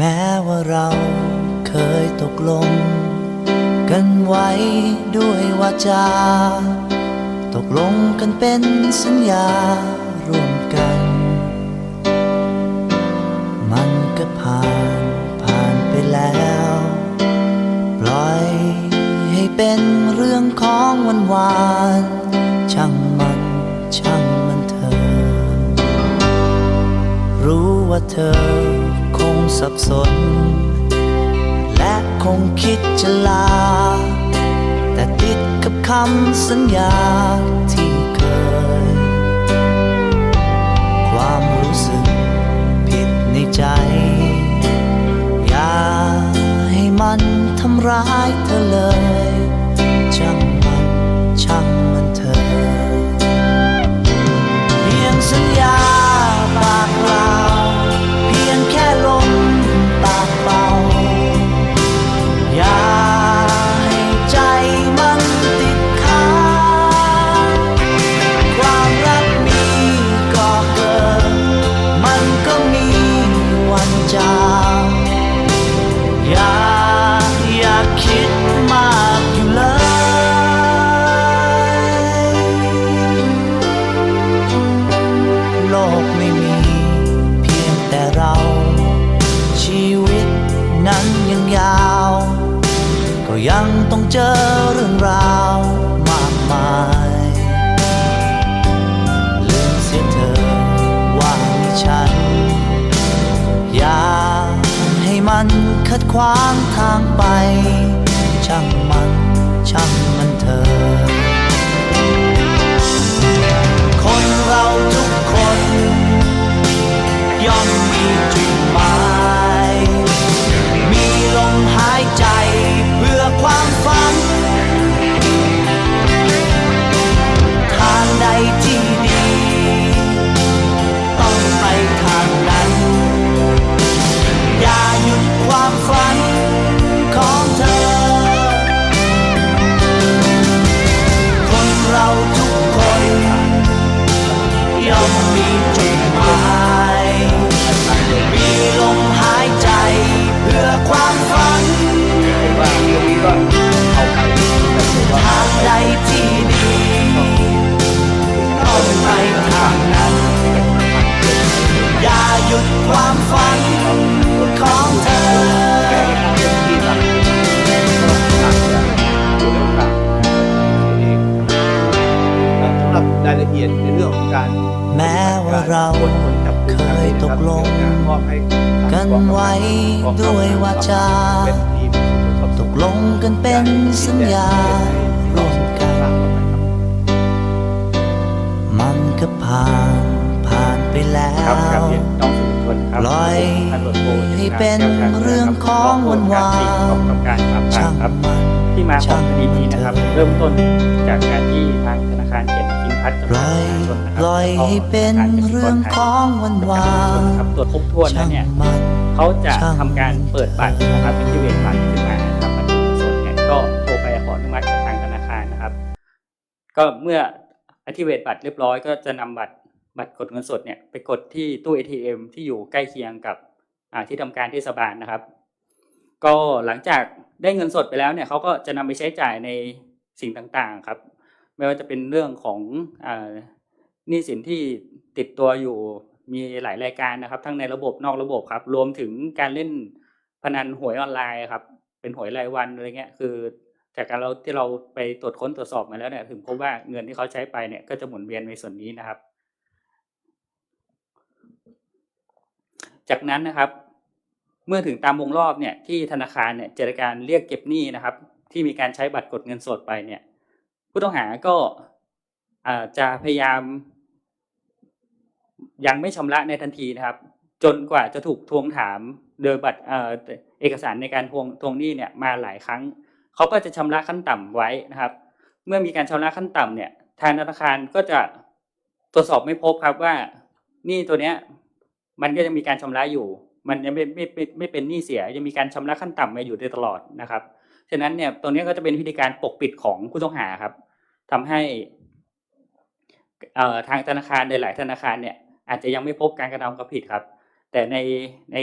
แม้ว่าเราเคยตกลง กันไว้ด้วยวาจา ตกลงกันเป็นสัญญาร่วมกัน มันก็ผ่านผ่านไปแล้ว ปล่อยให้เป็นเรื่องของวันวานช่างมันช่างมันเธอ รู้ว่าเธอ สับสน และคงคิดจะลา แต่ติดกับคำสัญญาที่เคย ความรู้สึกผิดในใจ อย่าให้มันทำร้ายเธอเลย ยังต้องเจอเรื่องราวมากมายลืมเสียเธอว่ามีฉัน อย่าให้มันขัดขวางทางไป ช่างมัน ไว้ด้วยวาจาเป็นทีมสืบสวนสอบสตวนกลงกันเป็นสัญญาร่วมกัน มันก็ผ่านผ่านไปแล้ครับกับวเรียนน้องสื่อมวลชนครับปล่อยท่านตำรวจโทให้เป็นเรื่องของวันวานกองกำกับการปราบปราช่ามงครับมันที่มาของคดีนี้ช่างมันนะครับเถอะเริ่มต้นจากการที่ทางธนาคารเขียนพิม พ์พัฒน์จำปกัล่ดอยมหาชนนะคปรับล่อยแล้วก็ให้เป็นธนาคารกสิกเรื่องไทยของวันวานครับตรวจครบถ้วนแล้วเนี่ยมันเขาจะช่างทำการเปิดบัตรนะครับเป็นที่เวทบัตรขึ้นมานะครับบัตรเงินสดเนี่ยก็โทรไปขออนุมัติจากทางธนาคารนะครับ ก็เมื่ออธิเวทบัตรเรียบร้อยก็จะนำบัตรบัตรกดเงินสดเนี่ยไปกดที่ตู้ ATM ที่อยู่ใกล้เคียงกับอ่าที่ทำการเทศบาลนะครับ ก็หลังจากได้เงินสดไปแล้วเนี่ยเขาก็จะนำไปใช้จ่ายในสิ่งต่างๆครับ ไม่ว่าจะเป็นเรื่องของหนี้สินที่ติดตัวอยู่มีหลายรายการนะครับ ทั้งในระบบนอกระบบครับ รวมถึงการเล่นพนันหวยออนไลน์ครับ เป็นหวยรายวันอะไรเงี้ยคือจากการเราที่เราไปตรวจค้นตรวจสอบมาแล้วเนี่ยถึงพบว่าเงินที่เขาใช้ไปเนี่ยก็จะหมุนเวียนในส่วนนี้นะครับ จากนั้นนะครับ เมื่อถึงตามวงรอบเนี่ยที่ธนาคารเนี่ยจะดการเรียกเก็บหนี้นะครับ ที่มีการใช้บัตรกดเงินสดไปเนี่ย ผู้ต้องหาก็อาจะพยายาม ยังไม่ชำระในทันทีนะครับ จนกว่าจะถูกทวงถามโดยบัตรเอกสารในการทวงทวงหนี้เนี่ยมาหลายครั้งเขาก็จะชำระขั้นต่ำไว้นะครับ เมื่อมีการชำระขั้นต่ำเนี่ยทางธนาคารก็จะตรวจสอบไม่พบครับว่าหนี้ตัวเนี้ย มันก็ยังมีการชำระอยู่ มันยังไม่ไม่ไม่เป็นหนี้เสียยังมีการชำระขั้นต่ำมาอยู่โดยตลอดนะครับ ฉะนั้นเนี่ยตรงนี้ก็จะเป็นวิธีการปกปิดของผู้ต้องหาครับทำให้ทางธนาคารในหลายธนาคารเนี่ยอาจจะยังไม่พบการกระทำความผิดครับ แต่ในใน